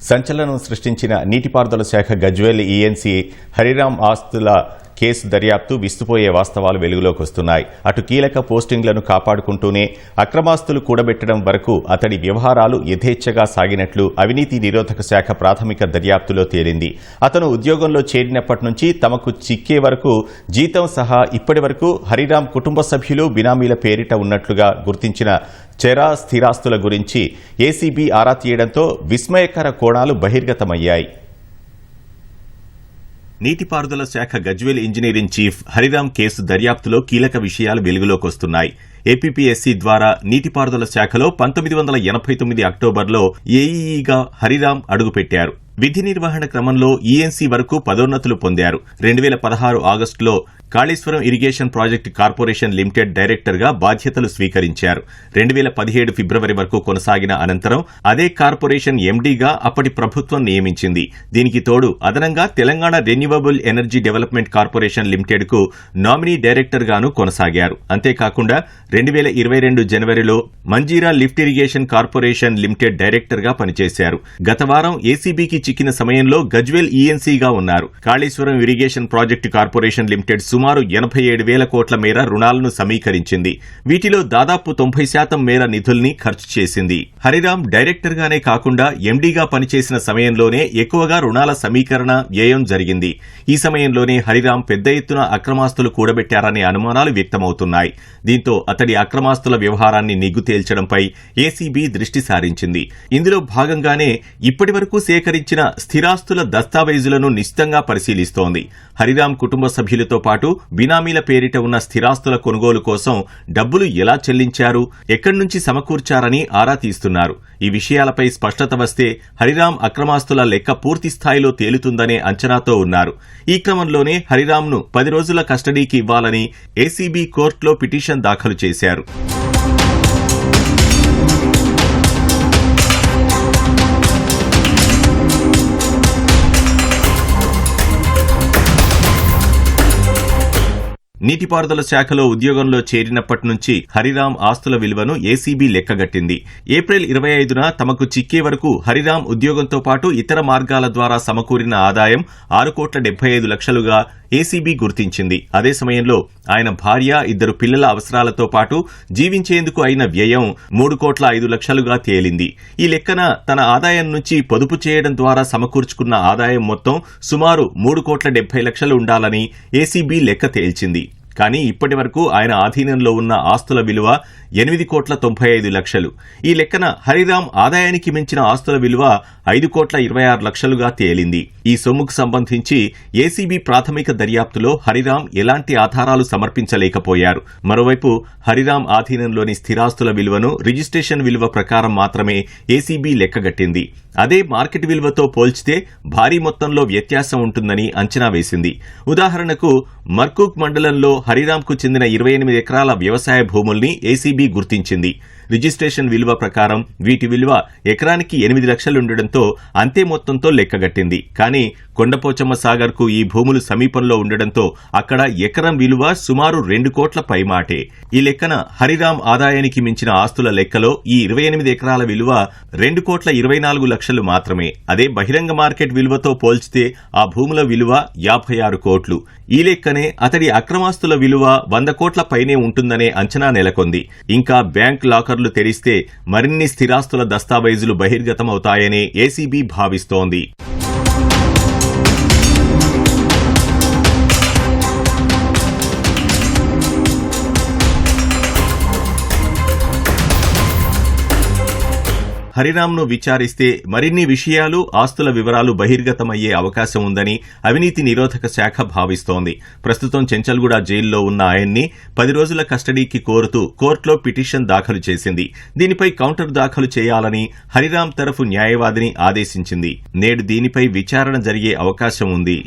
సంచలనం సృష్టించిన నీటిపారుదల శాఖ గజ్వేల్ ఈఎన్సీ హరిరామ్ ఆస్తుల కేసు దర్యాప్తు విస్తుపోయే వాస్తవాలు వెలుగులోకి వస్తున్నాయి. అటు కీలక పోస్టింగ్లను కాపాడుకుంటూనే అక్రమాస్తులు కూడబెట్టడం వరకు అతడి వ్యవహారాలు యథేచ్ఛగా సాగినట్లు అవినీతి నిరోధక శాఖ ప్రాథమిక దర్యాప్తులో తేలింది. అతను ఉద్యోగంలో చేరినప్పటి నుంచి తమకు చిక్కే వరకు జీతం సహా ఇప్పటి వరకు హరిరామ్ కుటుంబ సభ్యులు బినామీల పేరిట ఉన్నట్లుగా గుర్తించిన చెరా స్థిరాస్తుల గురించి ఏసీబీ ఆరా తీయడంతో విస్మయకర కోణాలు బహిర్గతమయ్యాయి. నీటిపారుదల శాఖ Gajwel engineering chief Hariram case దర్యాప్తులో కీలక విషయాలు వెలుగులోకి వస్తున్నాయి. ఏపీపీఎస్సీ ద్వారా నీటిపారుదల శాఖలో పంతొమ్మిది వందల ఎనభై తొమ్మిది అక్టోబర్లో ఏఈఈగా హరిరామ్ అడుగుపెట్టారు. విధి నిర్వహణ క్రమంలో ఈఎన్సీ వరకు పదోన్నతులు పొందారు. రెండు వేల పదహారు ఆగస్టులో Kaleshwaram irrigation project corporation limited డైరెక్టర్గా బాధ్యతలు స్వీకరించారు. రెండు వేల పదిహేడు ఫిబ్రవరి వరకు కొనసాగిన అనంతరం అదే కార్పొరేషన్ ఎండీగా అప్పటి ప్రభుత్వం నియమించింది. దీనికి తోడు అదనంగా Telangana renewable energy development corporation లిమిటెడ్కు నామినీ డైరెక్టర్ గాను కొనసాగారు. అంతేకాకుండా రెండు వేల ఇరవై రెండు జనవరిలో Manjira lift irrigation corporation limited డైరెక్టర్గా పనిచేశారు గత వారం ఏసీబీకి చిక్కిన సమయంలో గజ్వేల్ ఈఎన్సీగా ఉన్నారు. Kaleshwaram irrigation project corporation limited సుమారు ఎనభై ఏడు వేల కోట్ల మేర రుణాలను సమీకరించింది. వీటిలో దాదాపు తొంభై శాతం మేర నిధుల్ని ఖర్చు చేసింది. హరిరామ్ డైరెక్టర్ గానే కాకుండా ఎండీగా పనిచేసిన సమయంలోనే ఎక్కువగా రుణాల సమీకరణ వ్యయం జరిగింది. ఈ సమయంలోనే హరిరామ్ పెద్ద ఎత్తున అక్రమాస్తులు కూడబెట్టారనే అనుమానాలు వ్యక్తమవుతున్నాయి. దీంతో అతడి అక్రమాస్తుల వ్యవహారాన్ని నిగ్గు తేల్చడంపై ఏసీబీ దృష్టి సారించింది. ఇందులో భాగంగానే ఇప్పటి వరకు సేకరించిన స్థిరాస్తుల దస్తావేజులను నిశితంగా పరిశీలిస్తోంది. హరిరామ్ కుటుంబ సభ్యులతో పాటు బినామీల పేరిట ఉన్న స్థిరాస్తుల కొనుగోలు కోసం డబ్బులు ఎలా చెల్లించారు ఎక్కడి నుంచి సమకూర్చారని ఆరా తీస్తున్నారు. ఈ విషయాలపై స్పష్టత వస్తే హరిరామ్ అక్రమాస్తుల లెక్క పూర్తి స్థాయిలో తేలుతుందనే అంచనాతో ఉన్నారు. ఈ క్రమంలోనే హరిరామ్ను పది రోజుల కస్టడీకి ఇవ్వాలని ఏసీబీ కోర్టులో పిటిషన్ దాఖలు చేశారు. నీటిపారుదల శాఖలో ఉద్యోగంలో చేరినప్పటి నుంచి హరిరామ్ ఆస్తుల విలువను ఏసీబీ లెక్కగట్టింది. ఏప్రిల్ ఇరవై ఐదున తమకు చిక్కే వరకు హరిరామ్ ఉద్యోగంతో పాటు ఇతర మార్గాల ద్వారా సమకూరిన ఆదాయం ఆరు కోట్ల డెబ్బై ఐదు లక్షలుగా ఏసీబీ గుర్తించింది. అదే సమయంలో ఆయన భార్య ఇద్దరు పిల్లల అవసరాలతో పాటు జీవించేందుకు అయిన వ్యయం మూడు కోట్ల ఐదు లక్షలుగా తేలింది. ఈ లెక్కన తన ఆదాయం నుంచి పొదుపు చేయడం ద్వారా సమకూర్చుకున్న ఆదాయం మొత్తం సుమారు మూడు కోట్ల డెబ్బై లక్షలు ఉండాలని ఏసీబీ లెక్క తేల్చింది. కానీ ఇప్పటి వరకు ఆయన ఆధీనంలో ఉన్న ఆస్తుల విలువ ఎనిమిది కోట్ల తొంభై ఐదు లక్షలు. ఈ లెక్కన హరిరామ్ ఆదాయానికి మించిన ఆస్తుల విలువ ఐదు కోట్ల ఇరవై ఆరు లక్షలుగా తేలింది. ఈ సొమ్ముకు సంబంధించి ఏసీబీ ప్రాథమిక దర్యాప్తులో హరిరామ్ ఎలాంటి ఆధారాలు సమర్పించలేకపోయారు. మరోవైపు హరిరామ్ ఆధీనంలోని స్థిరాస్తుల విలువను రిజిస్ట్రేషన్ విలువ ప్రకారం మాత్రమే ఏసీబీ లెక్కగట్టింది. అదే మార్కెట్ విలువతో పోల్చితే భారీ మొత్తంలో వ్యత్యాసం ఉంటుందని అంచనా వేసింది. ఉదాహరణకు మర్కూక్ మండలంలో హరిరామ్కు చెందిన ఇరవై ఎనిమిది ఎకరాల వ్యవసాయ భూముల్ని ఏసీబీ గుర్తించింది. రిజిస్ట్రేషన్ విలువ ప్రకారం వీటి విలువ ఎకరానికి ఎనిమిది లక్షలుండటంతో అంతే మొత్తంతో లెక్కగట్టింది. కానీ కొండపోచమ్మ సాగర్కు ఈ భూములు సమీపంలో ఉండడంతో అక్కడ ఎకరం విలువ సుమారు రెండు కోట్ల పైమాటే. ఈ లెక్కన హరిరామ్ ఆదాయానికి మించిన ఆస్తుల లెక్కలో ఈ ఇరవై ఎనిమిది ఎకరాల విలువ రెండు కోట్ల ఇరవై నాలుగు లక్షలు మాత్రమే. అదే బహిరంగ మార్కెట్ విలువతో పోల్చితే ఆ భూముల విలువ యాభై ఆరు కోట్లు. ఈ లెక్కనే అతడి అక్రమాస్తుల విలువ వంద కోట్ల పైనే ఉంటుందనే అంచనా నెలకొంది. ఇంకా బ్యాంక్ లాకర్లు తెరిస్తే మరిన్ని స్థిరాస్తుల దస్తావేజులు బహిర్గతమవుతాయని ఏసీబీ భావిస్తోంది. హరిరామ్ను విచారిస్తే మరిన్ని విషయాలు ఆస్తుల వివరాలు బహిర్గతమయ్యే అవకాశం ఉందని అవినీతి నిరోధక శాఖ భావిస్తోంది. ప్రస్తుతం చెంచల్గూడ జైల్లో ఉన్న ఆయన్ని పది రోజుల కస్టడీకి కోరుతూ కోర్టులో పిటిషన్ దాఖలు చేసింది. దీనిపై కౌంటర్ దాఖలు చేయాలని హరిరామ్ తరఫు న్యాయవాదిని ఆదేశించింది. నేడు దీనిపై విచారణ జరిగే అవకాశం ఉంది.